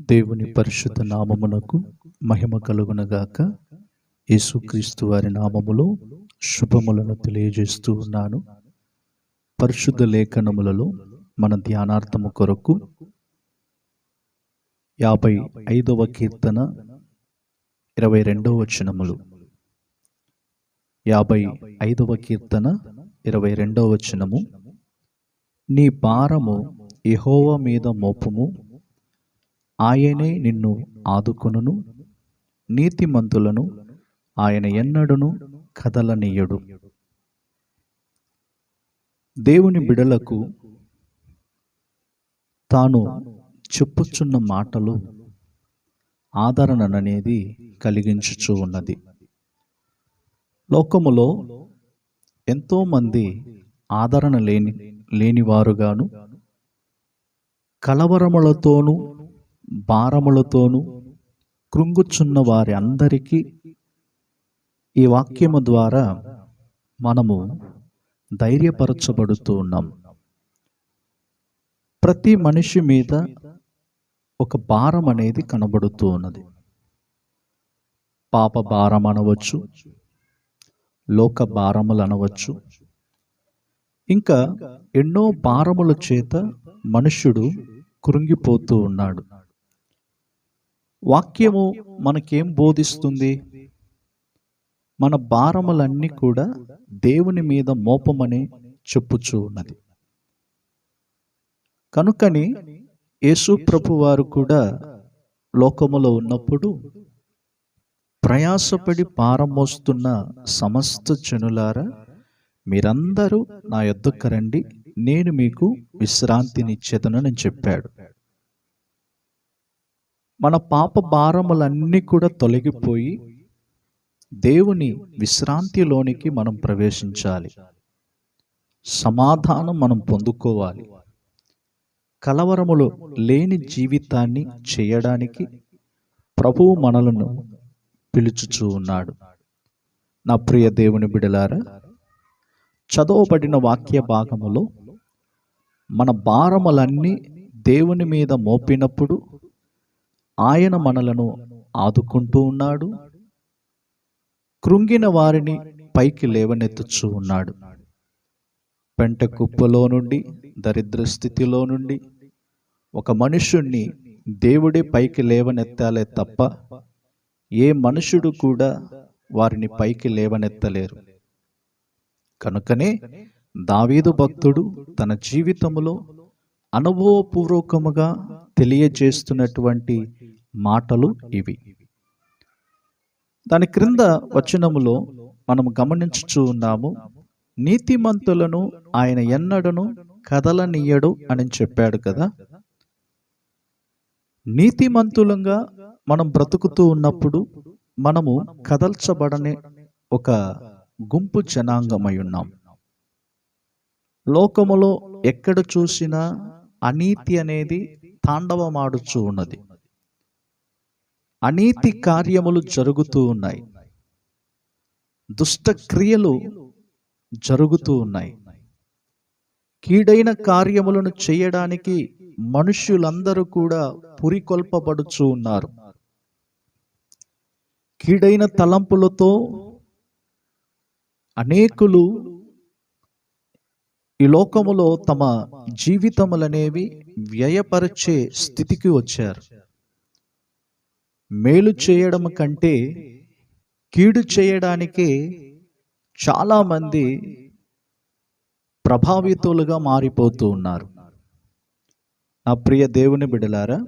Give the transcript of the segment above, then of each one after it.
దేవుని పరిశుద్ధ నామమునకు మహిమ కలుగునగాక. యేసుక్రీస్తు వారి నామములో శుభములను తెలియజేస్తూ ఉన్నాను. పరిశుద్ధ లేఖనములలో మన ధ్యానార్థము కొరకు యాభై ఐదవ కీర్తన ఇరవై రెండవ వచనములు. యాభై ఐదవ కీర్తన ఇరవై రెండవ వచనము. నీ భారము ఎహోవ మీద మోపుము ఆయనే నిన్ను ఆదుకొనును నీతిమంతులను ఆయన ఎన్నడును కదలనీయడు. దేవుని బిడలకు తాను చెప్పుచున్న మాటలు ఆదరణననేది కలిగించుచూ ఉన్నది. లోకములో ఎంతోమంది ఆదరణ లేని లేనివారుగాను కలవరములతోనూ భారములతోనూ కృంగుచున్న వారి అందరికీ ఈ వాక్యము ద్వారా మనము ధైర్యపరచబడుతూ ఉన్నాం. ప్రతి మనిషి మీద ఒక భారం అనేది కనబడుతూ ఉన్నది. పాప భారం అనవచ్చు లోక భారములు అనవచ్చు ఇంకా ఎన్నో భారముల చేత మనుష్యుడు కృంగిపోతూ ఉన్నాడు. వాక్యము మనకేం బోధిస్తుంది? మన భారములన్నీ కూడా దేవుని మీద మోపమని చెప్పుచూ ఉన్నది కనుకని యేసు ప్రభు వారు కూడా లోకములో ఉన్నప్పుడు ప్రయాసపడి భారం మోస్తున్న సమస్త జనులారా మీరందరూ నా యొద్దకు రండి. నేను మీకు విశ్రాంతినిచ్చేదను అని చెప్పాడు. మన పాప భారములన్నీ కూడా తొలగిపోయి దేవుని విశ్రాంతిలోనికి మనం ప్రవేశించాలి. సమాధానం మనం పొందుకోవాలి. కలవరములు లేని జీవితాన్ని చేయడానికి ప్రభువు మనలను పిలుచుచూ ఉన్నాడు. నా ప్రియ దేవుని బిడలారా చదవబడిన వాక్య భాగములో మన భారములన్నీ దేవుని మీద మోపినప్పుడు ఆయన మనలను ఆదుకుంటూ ఉన్నాడు. కృంగిన వారిని పైకి లేవనెత్తుచూ ఉన్నాడు. పెంట కుప్పలో నుండి దరిద్ర స్థితిలో నుండి ఒక మనుషుణ్ణి దేవుడే పైకి లేవనెత్తాలే తప్ప ఏ మనుషుడు కూడా వారిని పైకి లేవనెత్తలేరు. కనుకనే దావీదు భక్తుడు తన జీవితంలో అనుభవపూర్వకముగా తెలియజేస్తున్నటువంటి మాటలు ఇవి. దాని క్రింద వచనములో మనం గమనించుచూ ఉన్నాము నీతిమంతులను ఆయన ఎన్నడను కదలనీయడు అని చెప్పాడు కదా. నీతిమంతులంగా మనం బ్రతుకుతూ ఉన్నప్పుడు మనము కదల్చబడని ఒక గుంపు జనాంగమై ఉన్నాం. లోకములో ఎక్కడ చూసినా అనీతి అనేది తాండవమాడుచూ ఉన్నది. అనీతి కార్యములు జరుగుతూ ఉన్నాయి. దుష్ట క్రియలు జరుగుతూ ఉన్నాయి. కీడైన కార్యములను చేయడానికి మనుష్యులందరూ కూడా పురికొల్పబడుచూ ఉన్నారు. కీడైన తలంపులతో అనేకులు ఈ లోకములో తమ జీవితములనేవి వ్యయపరిచే స్థితికి వచ్చారు. మేలు చేయడం కంటే కీడు చేయడానికే చాలామంది ప్రభావితులుగా మారిపోతూ ఉన్నారు. నా ప్రియ దేవుని బిడలారా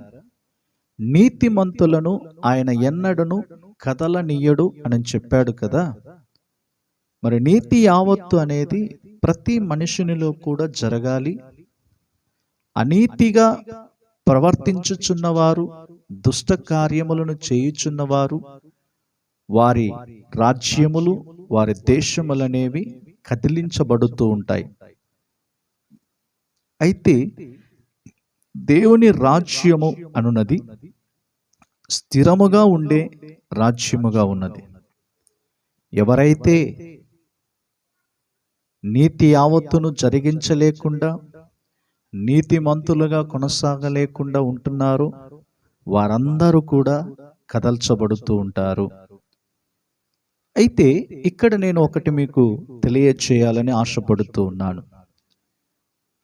నీతిమంతులను ఆయన ఎన్నడను కదలనీయడు అని చెప్పాడు కదా. మరి నీతి యావత్తు అనేది ప్రతి మనిషినిలో కూడా జరగాలి. అనీతిగా ప్రవర్తించుచున్నవారు దుష్ట కార్యములను చేయుచున్నవారు వారి రాజ్యములు వారి దేశములనేవి కదిలించబడుతూ ఉంటాయి. అయితే దేవుని రాజ్యము అనున్నది స్థిరముగా ఉండే రాజ్యముగా ఉన్నది. ఎవరైతే నీతి యావత్తును జరిగించలేకుండా నీతిమంతులుగా కొనసాగలేకుండా ఉంటున్నారో వారందరూ కూడా కదల్చబడుతూ ఉంటారు. అయితే ఇక్కడ నేను ఒకటి మీకు తెలియచేయాలని ఆశపడుతూ ఉన్నాను.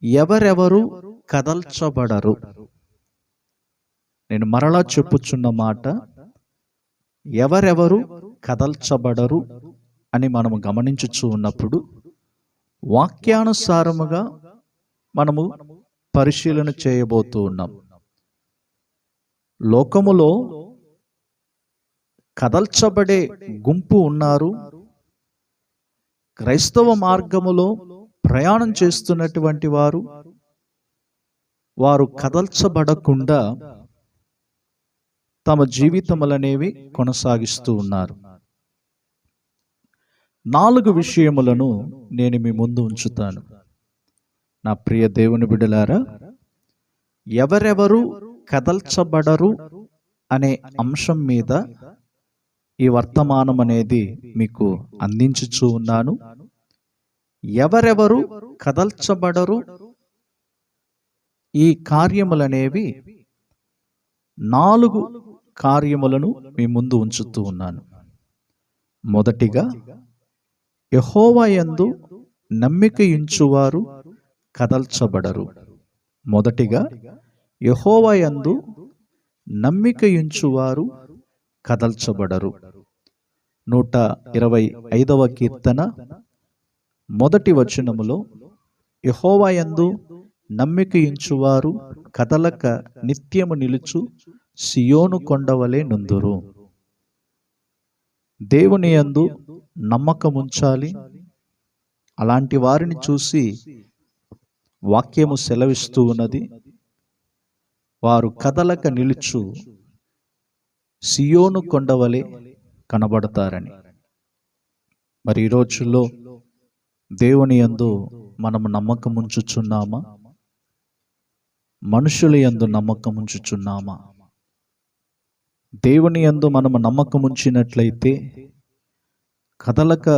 ఎవరెవరు కదల్చబడరు? నేను మరలా చెప్పుచున్న మాట ఎవరెవరు కదల్చబడరు అని మనము గమనించుచు ఉన్నప్పుడు వాక్యానుసారముగా మనము పరిశీలన చేయబోతూ ఉన్నాం. లోకములో కదల్చబడే గుంపు ఉన్నారు. క్రైస్తవ మార్గములో ప్రయాణం చేస్తున్నటువంటి వారు వారు కదల్చబడకుండా తమ జీవితములనేవి కొనసాగిస్తూ ఉన్నారు. నాలుగు విషయములను నేను మీ ముందు ఉంచుతాను. నా ప్రియ దేవుని బిడలారా ఎవరెవరు కదల్చబడరు అనే అంశం మీద ఈ వర్తమానం అనేది మీకు అందించుచూ ఉన్నాను. ఎవరెవరు కదల్చబడరు ఈ కార్యములనేవి నాలుగు కార్యములను మీ ముందు ఉంచుతూ ఉన్నాను. మొదటిగా యహోవయందు నమ్మిక ఇంచువారు కదల్చబడరు. మొదటిగా యహోవయందు నమ్మికయుంచువారు కదల్చబడరు. నూట ఇరవై ఐదవ కీర్తన మొదటి వచనములో యహోవయందు నమ్మికయుంచువారు కదలక నిత్యము నిలుచు సియోను కొండవలే నుందురు. దేవుని యందు నమ్మకముంచాలి. అలాంటి వారిని చూసి వాక్యము సెలవిస్తూ ఉన్నది. వారు కదలక నిలుచు సియోను కొండవలే కనబడతారని. మరి ఈ రోజుల్లో దేవుని యందు మనము నమ్మకం ఉంచుచున్నామా మనుషుల యందు నమ్మకం ఉంచుచున్నామా దేవుని యందు మనము నమ్మకం ఉంచినట్లయితే కదలక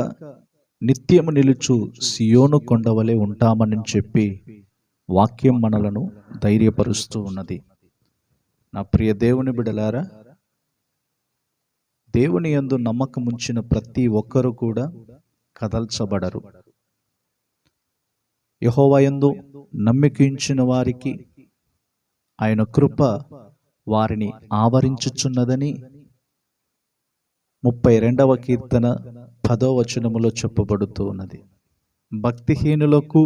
నిత్యము నిలుచు సియోను కొండవలే ఉంటామని చెప్పి వాక్యం మనలను ధైర్యపరుస్తూ ఉన్నది. నా ప్రియ దేవుని బిడలారా దేవుని యందు నమ్మకం ఉంచిన ప్రతి ఒక్కరు కూడా కదల్చబడరు. యహోవయందు నమ్మికించిన వారికి ఆయన కృప వారిని ఆవరించుచున్నదని ముప్పై రెండవ కీర్తన పదో వచనములో చెప్పబడుతూ ఉన్నది భక్తిహీనులకు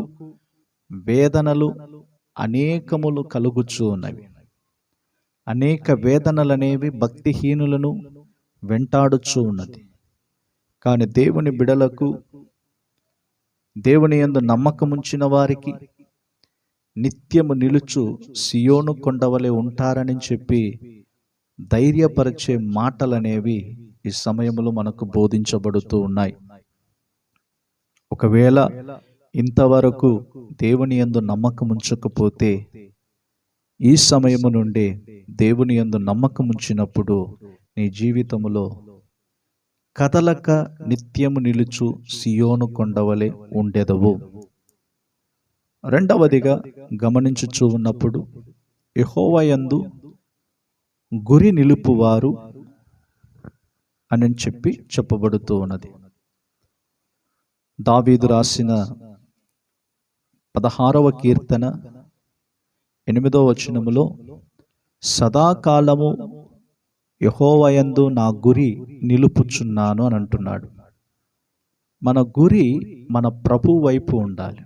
వేదనలు అనేకములు కలుగుచూ ఉన్నవి అనేక వేదనలనేవి భక్తిహీనులను వెంటాడుచూ ఉన్నది. కానీ దేవుని బిడలకు దేవుని యందు నమ్మకముంచిన వారికి నిత్యము నిలుచు సియోను కొండవలే ఉంటారని చెప్పి ధైర్యపరిచే మాటలనేవి ఈ సమయంలో మనకు బోధించబడుతూ ఉన్నాయి. ఒకవేళ ఇంతవరకు దేవుని యందు నమ్మకం ఉంచకపోతే ఈ సమయము నుండి దేవుని యందు నమ్మకం ఉంచినప్పుడు నీ జీవితంలో కదలక నిత్యము నిలుచు సియోను కొండవలే ఉండెదవు. రెండవదిగా గమనించుచూ ఉన్నప్పుడు యహోవయందు గురి నిలుపువారు అని చెప్పి చెప్పబడుతూ ఉన్నది. దావీదు రాసిన పదహారవ కీర్తన ఎనిమిదో వచనములో సదాకాలము యహోవయందు నా గురి నిలుపుచున్నాను అని అంటున్నాడు. మన గురి మన ప్రభు వైపు ఉండాలి.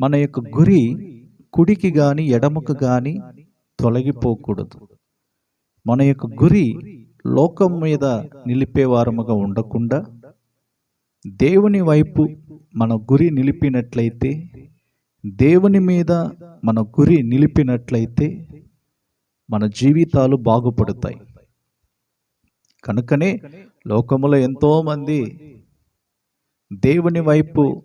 మన యొక్క గురి కుడికి కానీ ఎడమకు కానీ తొలగిపోకూడదు. మన యొక్క గురి లోకం మీద నిలిపేవారముగా ఉండకుండా దేవుని వైపు మన గురి నిలిపినట్లయితే దేవుని మీద మన గురి నిలిపినట్లయితే మన జీవితాలు బాగుపడతాయి. కనుకనే లోకములో ఎంతోమంది దేవుని వైపు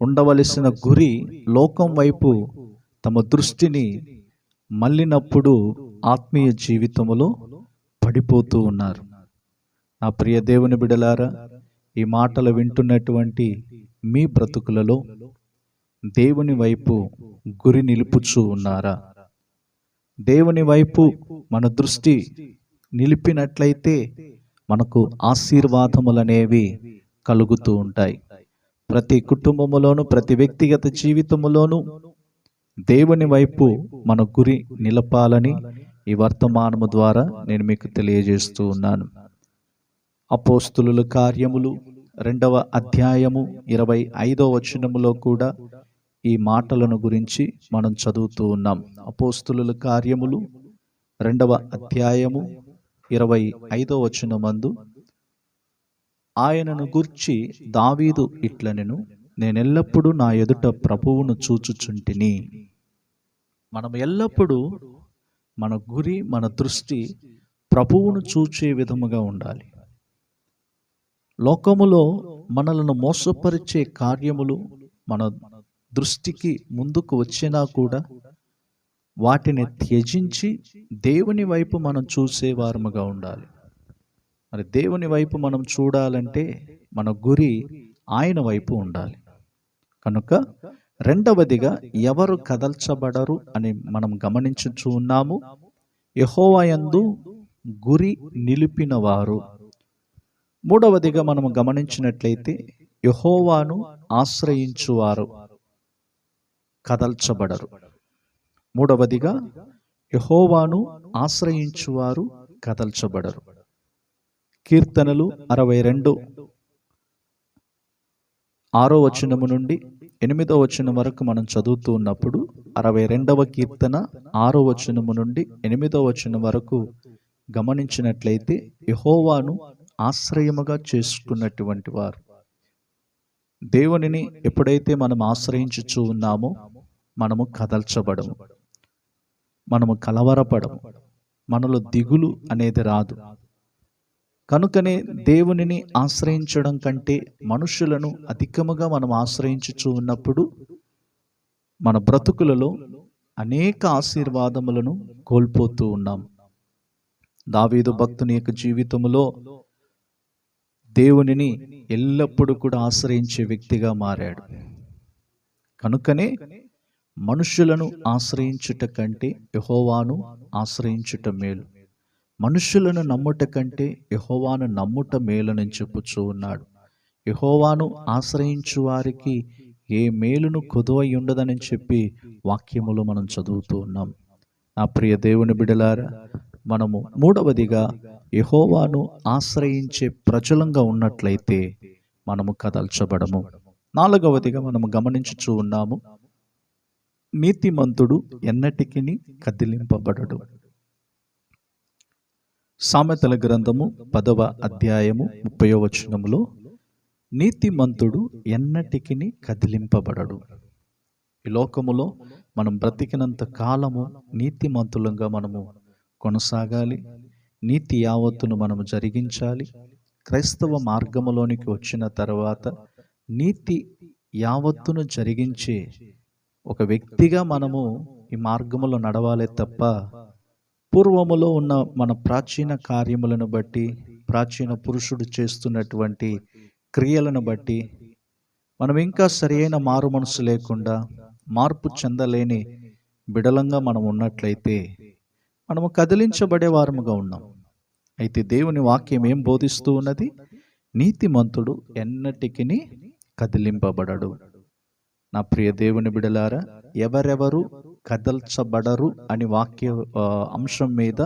ఉండవలసిన గురి లోకం వైపు తమ దృష్టిని మళ్ళినప్పుడు ఆత్మీయ జీవితంలో పడిపోతూ ఉన్నారు. నా ప్రియ దేవుని బిడలారా ఈ మాటలు వింటున్నటువంటి మీ బ్రతుకులలో దేవుని వైపు గురి నిలుపుచూ ఉన్నారా? దేవుని వైపు మన దృష్టి నిలిపినట్లయితే మనకు ఆశీర్వాదములనేవి కలుగుతూ ఉంటాయి. ప్రతి కుటుంబములోను ప్రతి వ్యక్తిగత జీవితములోను దేవుని వైపు మన గురి నిలపాలని ఈ వర్తమానము ద్వారా నేను మీకు తెలియజేస్తూ ఉన్నాను. అపోస్తులు కార్యములు రెండవ అధ్యాయము ఇరవై ఐదవ వచనములో కూడా ఈ మాటలను గురించి మనం చదువుతూ ఉన్నాం. అపోస్తుల కార్యములు రెండవ అధ్యాయము ఇరవై ఐదవ మందు ఆయనను గుర్చి దావీదు ఇట్లనెను నేనెల్లప్పుడూ నా ఎదుట ప్రభువును చూచుచుంటిని. మనం ఎల్లప్పుడూ మన గురి మన దృష్టి ప్రభువును చూచే విధముగా ఉండాలి. లోకములో మనలను మోసపరిచే కార్యములు మన దృష్టికి ముందుకు వచ్చినా కూడా వాటిని త్యజించి దేవుని వైపు మనం చూసే వారముగా ఉండాలి. మరి దేవుని వైపు మనం చూడాలంటే మన గురి ఆయన వైపు ఉండాలి. కనుక రెండవదిగా ఎవరు కదల్చబడరు అని మనం గమనించుచూ ఉన్నాము. యహోవయందు గురి నిలిపినవారు మూడవదిగా మనం గమనించినట్లయితే యహోవాను ఆశ్రయించువారు. కదల్చబడరు. మూడవదిగా యహోవాను ఆశ్రయించువారు కదల్చబడరు. కీర్తనలు అరవై రెండు ఆరో వచనము నుండి ఎనిమిదో వచనం వరకు మనం చదువుతూ ఉన్నప్పుడు అరవై రెండవ కీర్తన ఆరో వచనము నుండి ఎనిమిదో వచనం వరకు గమనించినట్లయితే యహోవాను ఆశ్రయముగా చేసుకున్నటువంటి వారు. దేవునిని ఎప్పుడైతే మనం ఆశ్రయించుచూ ఉన్నామో మనము కదల్చబడము. మనము కలవరపడము. మనలో దిగులు అనేది రాదు. కనుకనే దేవునిని ఆశ్రయించడం కంటే మనుషులను అధికముగా మనం ఆశ్రయించుచూ ఉన్నప్పుడు మన బ్రతుకులలో అనేక ఆశీర్వాదములను కోల్పోతూ ఉన్నాం. దావీదు భక్తుని యొక్క జీవితములో దేవునిని ఎల్లప్పుడూ కూడా ఆశ్రయించే వ్యక్తిగా మారాడు. కనుకనే మనుషులను ఆశ్రయించుట కంటే యహోవాను ఆశ్రయించుట మేలు. మనుషులను నమ్ముట కంటే యహోవాను నమ్ముట మేలని చెప్పుచూ ఉన్నాడు. యహోవాను ఆశ్రయించు వారికి ఏ మేలును కొదువై ఉండదని చెప్పి వాక్యములు మనం చదువుతూ ఉన్నాం. నా ప్రియ దేవుని బిడలారా మనము మూడవదిగా యహోవాను ఆశ్రయించే ప్రజలంగా ఉన్నట్లయితే మనము కదల్చబడము. నాలుగవదిగా మనము గమనించుచూ ఉన్నాము నీతిమంతుడు ఎన్నటికి కదిలింపబడడు. సామెతల గ్రంథము పదవ అధ్యాయము ముప్పై వచనములో నీతిమంతుడు ఎన్నటికి కదిలింపబడడు. ఈ లోకములో మనం బ్రతికినంత కాలము నీతిమంతులంగా మనము కొనసాగాలి. నీతి యావత్తును మనము జరిగించాలి. క్రైస్తవ మార్గములోనికి వచ్చిన తర్వాత నీతి యావత్తును జరిగించే ఒక వ్యక్తిగా మనము ఈ మార్గములో నడవాలే తప్ప పూర్వములో ఉన్న మన ప్రాచీన కార్యములను బట్టి ప్రాచీన పురుషుడు చేస్తున్నటువంటి క్రియలను బట్టి మనం ఇంకా సరైన మారు మనసు లేకుండా మార్పు చెందలేని బిడలంగా మనం ఉన్నట్లయితే మనము కదిలించబడే వారముగా ఉన్నాం. అయితే దేవుని వాక్యం ఏం బోధిస్తూ ఉన్నది నీతిమంతుడు ఎన్నటికి కదిలింపబడడు. నా ప్రియ దేవుని బిడలారా ఎవరెవరు కదల్చబడరు అని వాక్య అంశం మీద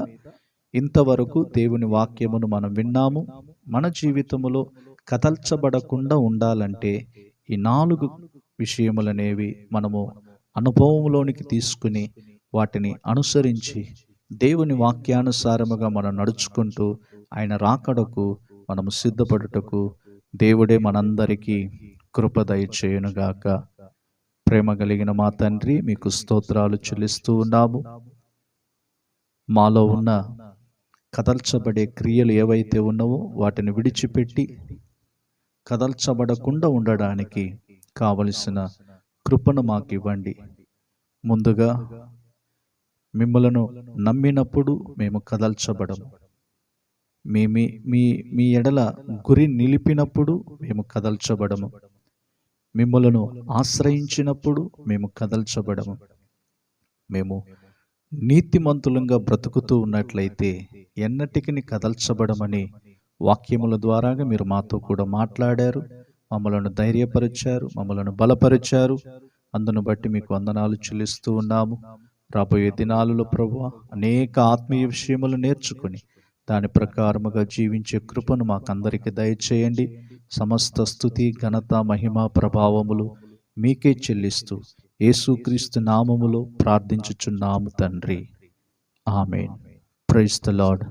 ఇంతవరకు దేవుని వాక్యమును మనం విన్నాము. మన జీవితములో కదల్చబడకుండా ఉండాలంటే ఈ నాలుగు విషయములనేవి మనము అనుభవంలోనికి తీసుకుని వాటిని అనుసరించి దేవుని వాక్యానుసారముగా మనం నడుచుకుంటూ ఆయన రాకడకు మనము సిద్ధపడుటకు దేవుడే మనందరికీ కృపదయ చేయనుగాక ప్రేమ కలిగిన మా తండ్రి మీకు స్తోత్రాలు చెల్లిస్తూ ఉన్నాము. మాలో ఉన్న కదల్చబడే క్రియలు ఏవైతే ఉన్నావో వాటిని విడిచిపెట్టి కదల్చబడకుండా ఉండడానికి కావలసిన కృపను మాకు ఇవ్వండి ముందుగా మిమ్మలను నమ్మినప్పుడు మేము కదల్చబడము. మీ మీ మీ ఎడల గురి నిలిపినప్పుడు మేము కదల్చబడము. మిమ్మలను ఆశ్రయించినప్పుడు మేము కదల్చబడము. మేము నీతిమంతులంగా బ్రతుకుతూ ఉన్నట్లయితే ఎన్నటికి కదల్చబడమని వాక్యముల ద్వారాగా మీరు మాతో కూడా మాట్లాడారు. మమ్మలను ధైర్యపరిచారు మమ్మలను బలపరిచారు. అందును బట్టి మీకు వందనాలు చెల్లిస్తూ ఉన్నాము. రాబోయే దినాలలో ప్రభు అనేక ఆత్మీయ విషయములు నేర్చుకుని దాని ప్రకారముగా జీవించే కృపను మాకందరికి దయచేయండి. సమస్త స్థుతి ఘనత మహిమ ప్రభావములు మీకే చెల్లిస్తూ యేసుక్రీస్తు నామములో ప్రార్థించుచున్నాము తండ్రి. ఆమెన్. Praise the Lord.